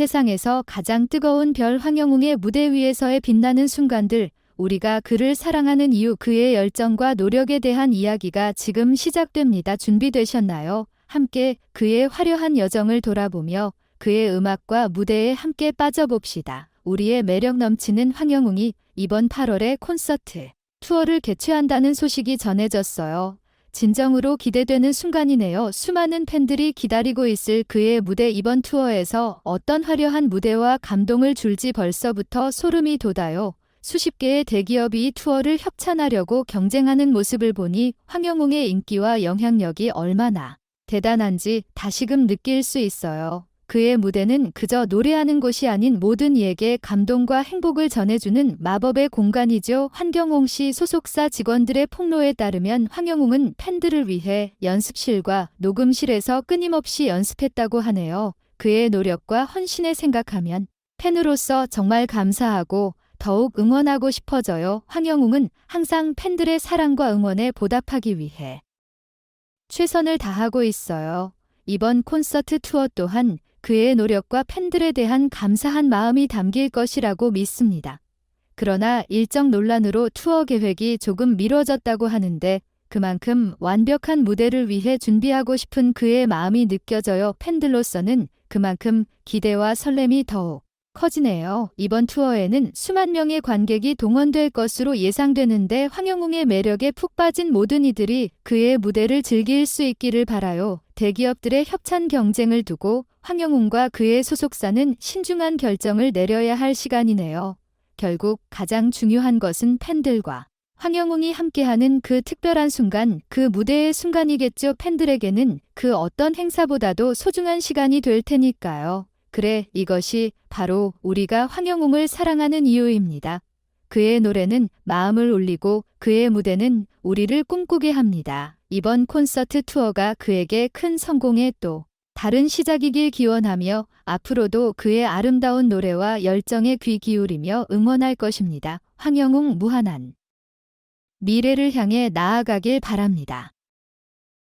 세상에서 가장 뜨거운 별 황영웅의 무대 위에서의 빛나는 순간들, 우리가 그를 사랑하는 이유 그의 열정과 노력에 대한 이야기가 지금 시작됩니다. 준비되셨나요? 함께 그의 화려한 여정을 돌아보며 그의 음악과 무대에 함께 빠져봅시다. 우리의 매력 넘치는 황영웅이 이번 8월에 콘서트 투어를 개최한다는 소식이 전해졌어요. 진정으로 기대되는 순간이네요. 수많은 팬들이 기다리고 있을 그의 무대 이번 투어에서 어떤 화려한 무대와 감동을 줄지 벌써부터 소름이 돋아요. 수십 개의 대기업이 이 투어를 협찬하려고 경쟁하는 모습을 보니 황영웅의 인기와 영향력이 얼마나 대단한지 다시금 느낄 수 있어요. 그의 무대는 그저 노래하는 곳이 아닌 모든 이에게 감동과 행복을 전해주는 마법의 공간이죠. 환경홍 씨 소속사 직원들의 폭로에 따르면 황영웅은 팬들을 위해 연습실과 녹음실에서 끊임없이 연습했다고 하네요. 그의 노력과 헌신을 생각하면 팬으로서 정말 감사하고 더욱 응원하고 싶어져요. 황영웅은 항상 팬들의 사랑과 응원에 보답하기 위해 최선을 다하고 있어요. 이번 콘서트 투어 또한 그의 노력과 팬들에 대한 감사한 마음이 담길 것이라고 믿습니다. 그러나 일정 논란으로 투어 계획이 조금 미뤄졌다고 하는데 그만큼 완벽한 무대를 위해 준비하고 싶은 그의 마음이 느껴져요. 팬들로서는 그만큼 기대와 설렘이 더욱 커지네요. 이번 투어에는 수만 명의 관객이 동원될 것으로 예상되는데 황영웅의 매력에 푹 빠진 모든 이들이 그의 무대를 즐길 수 있기를 바라요. 대기업들의 협찬 경쟁을 두고 황영웅과 그의 소속사는 신중한 결정을 내려야 할 시간이네요. 결국 가장 중요한 것은 팬들과 황영웅이 함께하는 그 특별한 순간, 그 무대의 순간이겠죠. 팬들에게는 그 어떤 행사보다도 소중한 시간이 될 테니까요. 그래, 이것이 바로 우리가 황영웅을 사랑하는 이유입니다. 그의 노래는 마음을 울리고 그의 무대는 우리를 꿈꾸게 합니다. 이번 콘서트 투어가 그에게 큰 성공의 또 다른 시작이길 기원하며 앞으로도 그의 아름다운 노래와 열정에 귀 기울이며 응원할 것입니다. 황영웅 무한한 미래를 향해 나아가길 바랍니다.